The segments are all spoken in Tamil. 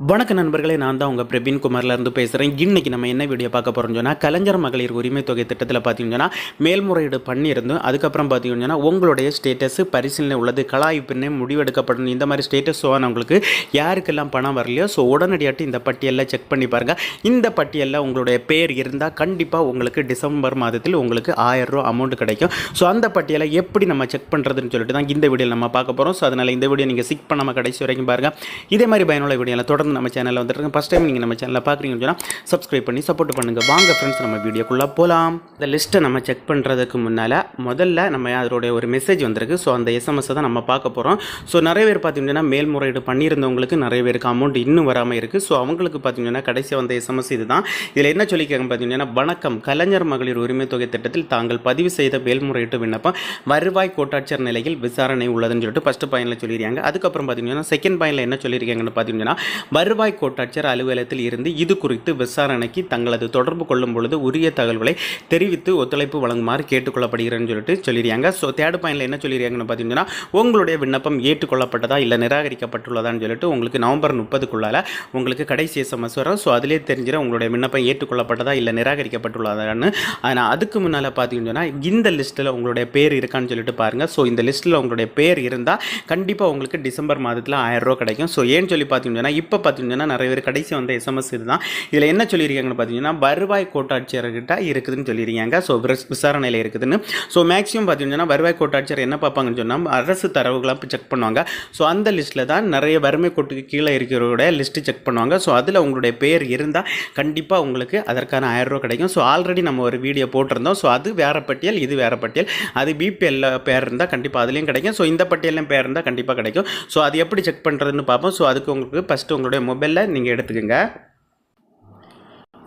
வணக்க நண்பர்களே நான் தான் உங்கள் பிரவீன் குமார்லேருந்து பேசுகிறேன் இன்றைக்கி நம்ம என்ன வீடியோ பார்க்க போகிறோம்னு சொன்னால் கலைஞர் மகளிர் உரிமை தொகை திட்டத்தில் பார்த்தீங்கன்னா மேல்முறையீடு பண்ணியிருந்தோம் அதுக்கப்புறம் பார்த்தீங்கன்னா உங்களுடைய ஸ்டேட்டஸு பரிசீலனை உள்ளது கலாய் பின்னே முடிவெடுக்கப்படணும் இந்த மாதிரி ஸ்டேட்டஸ் உங்களுக்கு யாருக்கெல்லாம் பணம் வரலையோ ஸோ உடனடியாட்டு இந்த பட்டியலில் செக் பண்ணி பாருங்கள் இந்த பட்டியலில் உங்களுடைய பேர் இருந்தால் கண்டிப்பாக உங்களுக்கு டிசம்பர் மாதத்தில் உங்களுக்கு ஆயிரம் ரூபா அமௌண்ட் கிடைக்கும். ஸோ அந்த பட்டியலை எப்படி நம்ம செக் பண்ணுறதுன்னு சொல்லிட்டு தான் இந்த வீடியோவில் நம்ம பார்க்க போகிறோம் ஸோ அதனால் இந்த வீடியோ நீங்கள் சிக் பண்ணாமல் கடைசி வரைக்கும் பாருங்கள் இதே மாதிரி பயனுள்ள வீடியோவில் தொடர்ந்து நம்ம சேனலில் வந்துட்டு ஃபஸ்ட் டைம் நீங்கள் நம்ம சேனலில் பார்க்குறீங்கன்னு சொன்னால் சப்ஸ்கிரைப் பண்ணி சப்போர்ட் பண்ணுங்கள் வாங்க ஃப்ரெண்ட்ஸ் நம்ம வீடியோக்குள்ளே போகலாம் இந்த லிஸ்ட்டை நம்ம செக் பண்ணுறதுக்கு முன்னால் முதல்ல நம்ம அதோடைய ஒரு மெசேஜ் வந்திருக்கு. ஸோ அந்த எஸ்எம்எஸை தான் நம்ம பார்க்க போகிறோம் ஸோ நிறைய பேர் பார்த்தீங்கன்னா மேல்முறையீடு பண்ணியிருந்தவங்களுக்கு நிறைய பேருக்கு அமௌண்ட் இன்னும் வராமல் இருக்குது ஸோ அவங்களுக்கு பார்த்தீங்கன்னா கடைசி வந்த எஸ்எம்எஸ் இது தான் இதில் என்ன சொல்லிக்கிறாங்க பார்த்தீங்கன்னா வணக்கம். கலைஞர் மகளிர் உரிமை தொகை திட்டத்தில் தாங்கள் பதிவு செய்த மேல்முறையீட்டு விண்ணப்பம் வருவாய் கோட்டாட்சியர் நிலையில் விசாரணை உள்ளதுன்னு சொல்லிட்டு ஃபஸ்ட்டு பாயிண்டில் சொல்லியிருக்காங்க. அதுக்கப்புறம் பார்த்தீங்கன்னா செகண்ட் பயனில் என்ன சொல்லியிருக்காங்கன்னு பார்த்தீங்கன்னா வருவாய் கோட்டாட்சியர் அலுவலகத்தில் இருந்து இது குறித்து விசாரணைக்கு தங்களது தொடர்பு கொள்ளும் பொழுது உரிய தகவல்களை தெரிவித்து ஒத்துழைப்பு வழங்குமாறு கேட்டுக்கொள்ளப்படுகிறேன்னு சொல்லிட்டு சொல்லியிருக்காங்க. ஸோ தேர்ட் பாயிண்டில் என்ன சொல்லியிருக்காங்கன்னு பார்த்தீங்கன்னா உங்களுடைய விண்ணப்பம் ஏற்றுக்கொள்ளப்பட்டதா இல்லை நிராகரிக்கப்பட்டுள்ளதான்னு சொல்லிட்டு உங்களுக்கு நவம்பர் முப்பதுக்குள்ளால உங்களுக்கு கடைசி எஸ்எம்எஸ் வரும். ஸோ அதிலே தெரிஞ்சிடும் உங்களுடைய விண்ணப்பம் ஏற்றுக்கொள்ளப்பட்டதா இல்லை நிராகரிக்கப்பட்டுள்ளதான்னு. ஆனால் அதுக்கு முன்னால் பார்த்தீங்கன்னா இந்த லிஸ்ட்டில் உங்களுடைய பேர் இருக்கான்னு சொல்லிட்டு பாருங்கள் ஸோ இந்த லிஸ்ட்டில் உங்களுடைய பேர் இருந்தால் கண்டிப்பாக உங்களுக்கு டிசம்பர் மாதத்தில் ஆயிரம் ரூபா கிடைக்கும். ஸோ ஏன்னு சொல்லி பார்த்தீங்கன்னா இப்போ பார்த்தீங்கன்னா நிறைய பேர் கடைசி வந்த எஸ்எம்எஸ் இதுதான். இதில் என்ன சொல்லியிருக்காங்கன்னு பார்த்தீங்கன்னா வருவாய் கோட்டாட்சியர்கிட்ட இருக்குதுன்னு சொல்லியிருக்காங்க. ஸோ விசாரணையில் இருக்குதுன்னு. ஸோ மேக்ஸிமம் பார்த்தீங்கன்னா வருவாய் கோட்டாட்சியர் என்ன பார்ப்பாங்கன்னு சொன்னால் அரசு தரவுகளாக செக் பண்ணுவாங்க. ஸோ அந்த லிஸ்ட்டில் தான் நிறைய வறுமை கோட்டுக்கு கீழே இருக்கிறவருடைய லிஸ்ட்டு செக் பண்ணுவாங்க. ஸோ அதில் உங்களுடைய பேர் இருந்தால் கண்டிப்பாக உங்களுக்கு அதற்கான ஆயிரம் ரூபா கிடைக்கும். ஸோ ஆல்ரெடி நம்ம ஒரு வீடியோ போட்டிருந்தோம். ஸோ அது வேறு பட்டியல் இது வேறு பட்டியல். அது பிபிஎல்ல பேர் இருந்தால் கண்டிப்பாக அதுலேயும் கிடைக்கும். ஸோ இந்த பட்டியலையும் பேர் இருந்தால் கண்டிப்பாக கிடைக்கும். ஸோ அது எப்படி செக் பண்ணுறதுன்னு பார்ப்போம். ஸோ அதுக்கு உங்களுக்கு ஃபஸ்ட்டு உங்களுடைய மொபைலில் நீங்கள் எடுத்துக்கோங்க.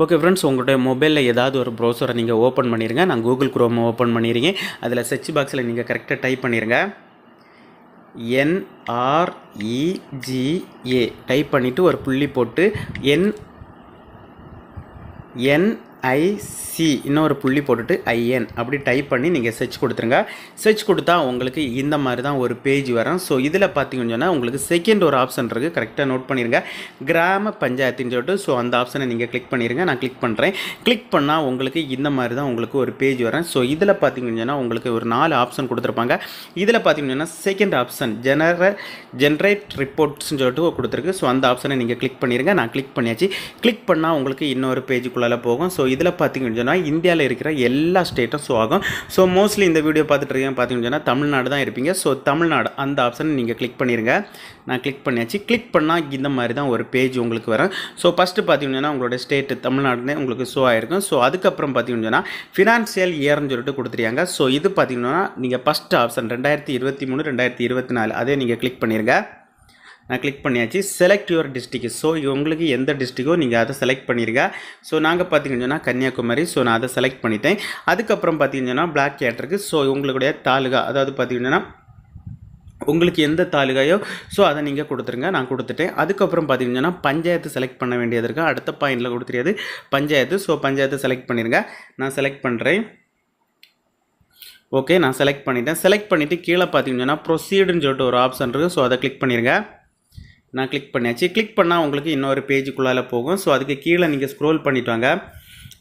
ஓகே ஃப்ரெண்ட்ஸ் உங்களுடைய மொபைலில் ஏதாவது ஒரு ப்ரௌசரை நீங்கள் ஓப்பன் பண்ணிடுங்க நான் கூகுள் குரோம் ஓப்பன் பண்ணிடுங்க அதில் சர்ச் பாக்ஸில் நீங்கள் கரெக்டாக டைப் பண்ணிடுங்க என்ஆர்இஜிஏ டைப் பண்ணிவிட்டு ஒரு புள்ளி போட்டு என் என் ஐசி இன்னொரு புள்ளி போட்டுட்டு ஐஎன் அப்படி டைப் பண்ணி நீங்கள் சர்ச் கொடுத்துருங்க. சர்ச் கொடுத்தா உங்களுக்கு இந்த மாதிரி தான் ஒரு பேஜ் வரும். ஸோ இதில் பார்த்தீங்கன்னு சொன்னால் உங்களுக்கு செகண்ட் ஒரு ஆப்ஷன் இருக்குது கரெக்டாக நோட் பண்ணிடுங்க கிராம பஞ்சாயத்துன்னு சொல்லிட்டு ஸோ அந்த ஆப்ஷனை நீங்கள் கிளிக் பண்ணிடுங்க நான் கிளிக் பண்ணுறேன் கிளிக் பண்ணால் உங்களுக்கு இந்த மாதிரி தான் உங்களுக்கு ஒரு பேஜ் வரும். ஸோ இதில் பார்த்தீங்கன்னு சொன்னால் உங்களுக்கு ஒரு நாலு ஆப்ஷன் கொடுத்துருப்பாங்க. இதில் பார்த்தீங்கன்னா செகண்ட் ஆப்ஷன் ஜெனர ஜென்ரேட் ரிப்போர்ட்ஸ்னு சொல்லிட்டு கொடுத்துருக்கு. ஸோ அந்த ஆப்ஷனை நீங்கள் கிளிக் பண்ணிடுங்க நான் கிளிக் பண்ணியாச்சு. கிளிக் பண்ணால் உங்களுக்கு இன்னொரு பேஜுக்குள்ளே போகும். ஸோ இதில் பார்த்தீங்கன்னு சொன்னால் இந்தியாவில் இருக்கிற எல்லா ஸ்டேட்டும் ஷோ ஆகும் ஸோ மோஸ்ட்லி இந்த வீடியோ பார்த்துட்டு இருக்கேன் பார்த்தீங்கன்னு சொன்னால் தமிழ்நாடு தான் இருப்பீங்க. ஸோ தமிழ்நாடு அந்த ஆப்ஷன் நீங்கள் கிளிக் பண்ணிடுங்க நான் கிளிக் பண்ணியாச்சு. கிளிக் பண்ணால் இந்த மாதிரி தான் ஒரு பேஜ் உங்களுக்கு வரும். ஸோ ஃபஸ்ட்டு பார்த்தீங்கன்னா உங்களோட ஸ்டேட்டு தமிழ்நாடுனே உங்களுக்கு ஷோ ஆயிருக்கும். ஸோ அதுக்கப்புறம் பார்த்தீங்கன்னு சொன்னால் ஃபினான்ஷியல் இயர்னு சொல்லிட்டு கொடுத்துருக்காங்க. ஸோ இது பார்த்தீங்கன்னா நீங்கள் ஃபஸ்ட் ஆப்ஷன் ரெண்டாயிரத்தி இருபத்தி மூணு ரெண்டாயிரத்தி இருபத்தி நாலு அதே நீங்கள் கிளிக் பண்ணிடுங்க நான் கிளிக் பண்ணியாச்சு. செலக்ட் யுவர் டிஸ்ட்ரிக்ட் ஸோ உங்களுக்கு எந்த டிஸ்ட்ரிக்கோ நீங்கள் அதை செலக்ட் பண்ணிருங்க. ஸோ நாங்கள் பார்த்தீங்கன்னு சொன்னால் கன்னியாகுமரி. ஸோ நான் அதை செலக்ட் பண்ணிட்டேன். அதுக்கப்புறம் பார்த்தீங்கன்னு சொன்னால் பிளாக் கேட்டருக்கு ஸோ உங்களுடைய தாலுகா அதாவது பார்த்தீங்கன்னா உங்களுக்கு எந்த தாலுகாயோ ஸோ அதை நீங்கள் கொடுத்துருங்க. நான் கொடுத்துட்டேன். அதுக்கப்புறம் பார்த்தீங்கன்னா பஞ்சாயத்து செலக்ட் பண்ண வேண்டியது இருக்குது அடுத்த பாயிண்டில் கொடுத்துருக்காது பஞ்சாயத்து. ஸோ பஞ்சாயத்து செலக்ட் பண்ணிடுங்க நான் செலக்ட் பண்ணுறேன் ஓகே நான் செலக்ட் பண்ணிட்டேன். செலக்ட் பண்ணிவிட்டு கீழே பார்த்தீங்கன்னா ப்ரொசீடுன்னு சொல்லிட்டு ஒரு ஆப்ஷன் இருக்குது ஸோ அதை கிளிக் பண்ணிடுங்க நான் கிளிக் பண்ணியாச்சு. கிளிக் பண்ணால் உங்களுக்கு இன்னொரு பேஜுக்குள்ளால போகும். ஸோ அதுக்கு கீழே நீங்கள் ஸ்க்ரோல் பண்ணிட்டு வாங்க.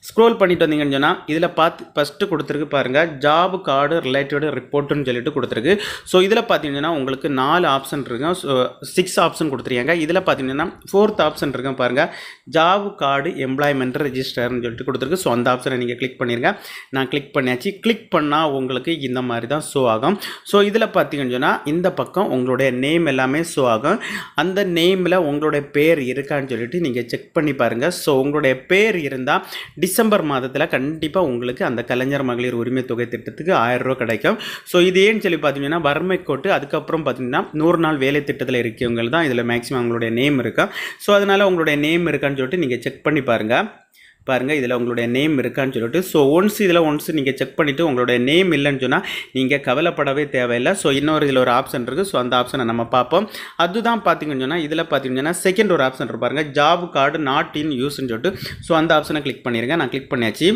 ஸ்க்ரோல் பண்ணிட்டு வந்தீங்கன்னு சொன்னால் இதில் பார்த்து ஃபஸ்ட்டு கொடுத்துருக்கு பாருங்கள் ஜாப் கார்டு ரிலேட்டடு ரிப்போர்ட்டுன்னு சொல்லிட்டு கொடுத்துருக்கு. ஸோ இதில் பார்த்தீங்கன்னா உங்களுக்கு நாலு ஆப்ஷன் இருக்கும் ஸோ சிக்ஸ் ஆப்ஷன் கொடுத்துருக்காங்க. இதில் பார்த்தீங்கன்னா ஃபோர்த் ஆப்ஷன் இருக்கும் பாருங்கள் ஜாப் கார்டு எம்ப்ளாய்மெண்ட் ரெஜிஸ்டர்னு சொல்லிட்டு கொடுத்துருக்கு. ஸோ அந்த ஆப்ஷனை நீங்கள் கிளிக் பண்ணிருங்க. நான் கிளிக் பண்ணியாச்சு. கிளிக் பண்ணால் உங்களுக்கு இந்த மாதிரி தான் ஷோ ஆகும். ஸோ இதில் பார்த்தீங்கன்னு சொன்னால் இந்த பக்கம் உங்களுடைய நேம் எல்லாமே ஷோ ஆகும். அந்த நேமில் உங்களுடைய பேர் இருக்கான்னு சொல்லிட்டு நீங்கள் செக் பண்ணி பாருங்கள் ஸோ உங்களுடைய பேர் இருந்தால் டிஸ் டிசம்பர் மாதத்தில் கண்டிப்பாக உங்களுக்கு அந்த கலைஞர் மகளிர் உரிமை தொகை திட்டத்துக்கு ஆயிரம் ரூபா கிடைக்கும். ஸோ இது ஏன்னு சொல்லி பார்த்தீங்கன்னா வறுமை கோட்டு அதுக்கப்புறம் பார்த்தீங்கன்னா நூறு நாள் வேலை திட்டத்தில் இருக்கவங்க தான் இதில் மேக்ஸிமம் உங்களுடைய நேம் இருக்கும் ஸோ அதனால் உங்களுடைய நேம் இருக்கான்னு சொல்லிட்டு நீங்கள் செக் பண்ணி பாருங்கள் பாருங்கள் இதில் உங்களுடைய நேம் இருக்கான்னு சொல்லிட்டு ஸோ ஒன்ஸ் இதில் ஒன்ஸ் நீங்கள் செக் பண்ணிவிட்டு உங்களுடைய நேம் இல்லைன்னு சொன்னால் நீங்கள் கவலைப்படவே தேவையில்லை. ஸோ இன்னொரு இதில் ஒரு ஆப்ஷன் இருக்குது ஸோ அந்த ஆப்ஷனை நம்ம பார்ப்போம். அதுதான் பார்த்தீங்கன்னு சொன்னால் இதில் பார்த்தீங்கன்னா செகண்ட் ஒரு ஆப்ஷன் இருப்பாருங்க ஜாப் கார்டு நாட் இன் யூஸ்ன்னு சொல்லிட்டு. ஸோ அந்த ஆப்ஷனை கிளிக் பண்ணிடுங்க நான் கிளிக் பண்ணியாச்சு.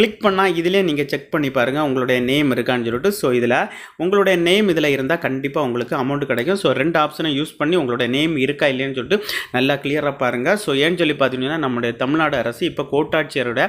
கிளிக் பண்ணால் இதிலே நீங்கள் செக் பண்ணி பாருங்கள் உங்களுடைய நேம் இருக்கான்னு சொல்லிட்டு. ஸோ இதில் உங்களுடைய நேம் இதில் இருந்தால் கண்டிப்பாக உங்களுக்கு அமௌண்ட் கிடைக்கும். ஸோ ரெண்டு ஆப்ஷனை யூஸ் பண்ணி உங்களுடைய நேம் இருக்கா இல்லைன்னு சொல்லிட்டு நல்லா கிளியராக பாருங்கள் ஸோ ஏன்னு சொல்லி பார்த்தீங்கன்னா நம்முடைய தமிழ்நாடு அரசு இப்போ கோட் கோட்டாட்சியரோட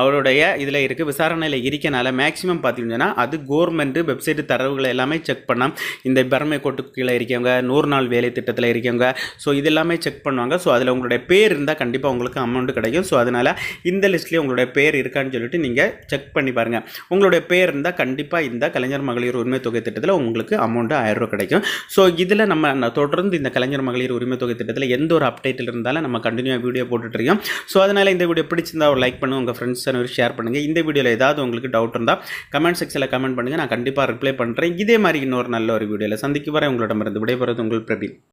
அவருடைய இதில் இருக்குது விசாரணையில் இருக்கனால மேக்ஸிமம் பார்த்தீங்கன்னா அது கவர்மெண்ட்டு வெப்சைட் தரவுகளை எல்லாமே செக் பண்ணால் இந்த பர்மை கோட்டுக்கு கீழே இருக்கவங்க நூறு நாள் வேலை திட்டத்தில் இருக்கவங்க ஸோ இது எல்லாமே செக் பண்ணுவாங்க. ஸோ அதில் உங்களுடைய பேர் இருந்தால் கண்டிப்பாக உங்களுக்கு அமௌண்ட் கிடைக்கும். ஸோ அதனால் இந்த லிஸ்ட்லேயே உங்களுடைய பேர் இருக்கான்னு சொல்லிட்டு நீங்கள் செக் பண்ணி பாருங்கள் உங்களுடைய பேர் இருந்தால் கண்டிப்பாக இந்த கலைஞர் மகளிர் உரிமை தொகை திட்டத்தில் உங்களுக்கு அமௌண்ட்டு ஆயிரம் ரூபா கிடைக்கும். ஸோ இதில் நம்ம தொடர்ந்து இந்த கலைஞர் மகளிர் உரிமை தொகை திட்டத்தில் எந்த ஒரு அப்டேட்டில் இருந்தாலும் நம்ம கண்டினியூ வீடியோ போட்டுட்ருக்கோம் ஸோ அதனால் இந்த வீடியோ பிடிச்சிருந்தா ஒரு லைக் பண்ணுங்கள் உங்கள் ஃப்ரெண்ட்ஸ் ஷேர் பண்ணுங்கள் இந்த வீடியோவில் ஏதாவது உங்களுக்கு டவுட் இருந்தால் கமெண்ட் செக்ஷனில் கமெண்ட் பண்ணுங்கள் நான் கண்டிப்பாக ரிப்ளை பண்ணுறேன் இதே மாதிரி இன்னொரு நல்ல ஒரு வீடியோவில் சந்திக்கு வரை உங்களிடமிருந்து விடைபெறுவது உங்கள் பிரபீன்.